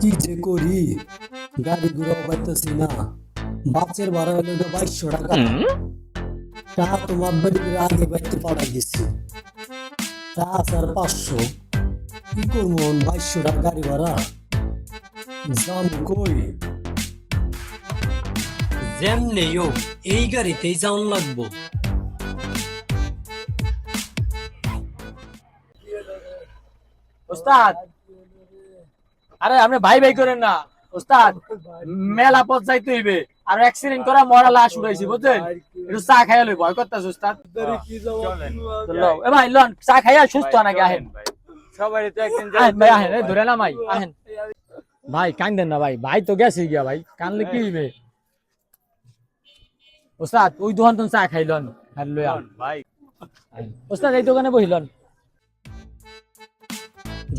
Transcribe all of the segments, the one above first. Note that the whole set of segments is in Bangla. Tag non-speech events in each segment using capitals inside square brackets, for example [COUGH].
কি যে করি? গাড়ি ঘুরাও পাইতেছি না। বাসের ভাড়া হলো বাইশশো টাকা। তা তোমার বাড়ি করে আগে বাইতে পাঠাই দিচ্ছি তা স্যার পাঁচশো। কি করব বাইশশো টাকা গাড়ি ভাড়া? যাম কই? যেমনে হোক এই গাড়িতেই যাওয়ান লাগবো। ওস্তাদ আরে আপনি ভাই ভাই করেন না। ওস্তাদ মেলা পথ যাইতে হইবে। আর অ্যাক্সিডেন্ট করা মরা লাশ উড়াইছি বুঝছেন? একটু চা খাইয়া লই ভয় করতেছ ওস্তাদ। এ ভাই লন চা খাইয়া সুস্থ নাকি আহেন? সবাই তো একদিন ভাই আহেন ধরে না ভাই আহেন। ভাই কান্দেন না ভাই ভাই তো গেছে গিয়া ভাই কানলে কি হইবে? ওস্তাদ ওই দোকান তো চা খাইলন আর লইয়া। ভাই। ওস্তাদ এই দোকানে বহিলন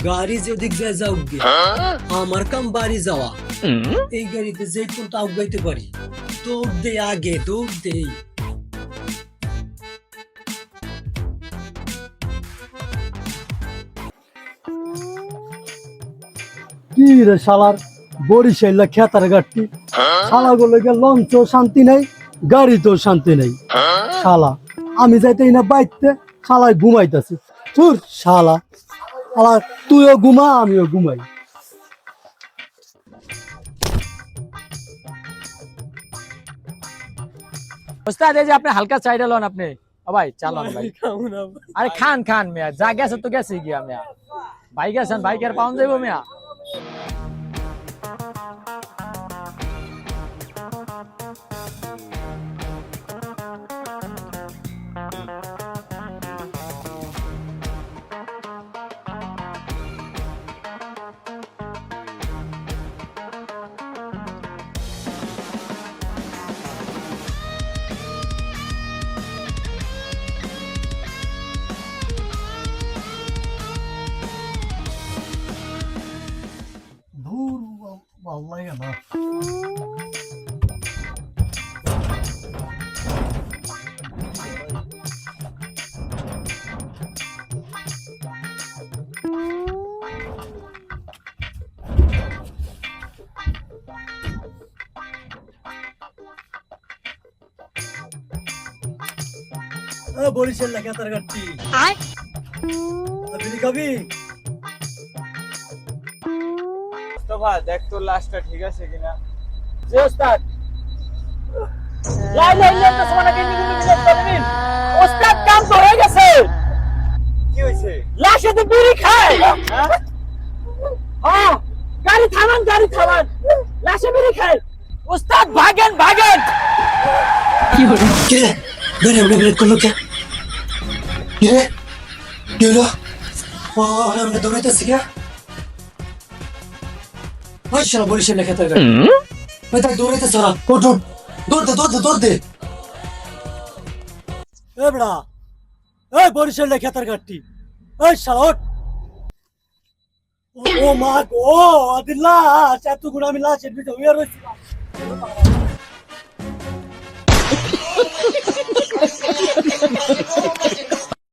গাড়ি যেদিক যায় যাও গে আমার কাম বাড়ি যাওয়া। এই গাড়িতে যে কোনটা আগাইতে পারি। দৌড় দে আগে দৌড় দে। কি রে শালার বরিশাইলা খেতার গাড়ি শালা গুলো লঞ্চ শান্তি নাই গাড়িতেও শান্তি নাই। শালা আমি যাইতেই না বাইতে শালায় ঘুমাইতেছি। তোর শালা। শালা তুইও ঘুমা আমিও ঘুমাই। ওস্তাদ এই যে আপনি হালকা চাইটা লন আপনি। ও ভাই চালন ভাই। আরে খান খান মিয়া। যা গেছে তো গেছে গিয়া মিয়া। ভাই গেছেন বাইক আর পাউন যাইব মিয়া? লাগে না বরিশাল খেতার গাড়ি আপনি খাবি মুস্তফা দেখ তোর লাশটা ঠিক আছে কিনা। জি ওস্তাদ। লাই লাই লাই তো সমানা কেন নিবি নিবি ওস্তাদ ওস্তাদ কাম তো হয়ে গেছে। কি হয়েছে? লাশে তো বিড়ি খায়। হ্যাঁ? গাড়ি থামান গাড়ি থামান। লাশে বিড়ি খায়। ওস্তাদ ভাগেন ভাগেন। কে গাড়ি আমরা ব্রেক করল কে? কি? রে কি হলো? ও আমরা দৌড়াইতেছি কে? ওই শালা বরিশাল খেতার গাড়ি ওই তাই দৌড়াইতেছ ওরা। ওঠ ওঠ দৌড় দে দৌড় দে দৌড় দে। এ বড়া এই বরিশাল খেতার গাড়ি এই শালা ওঠ। ও মা গো আদিল্লা এত গুণ আমি লাশের ভিতরে হইয়া রয়েছি [LAUGHS]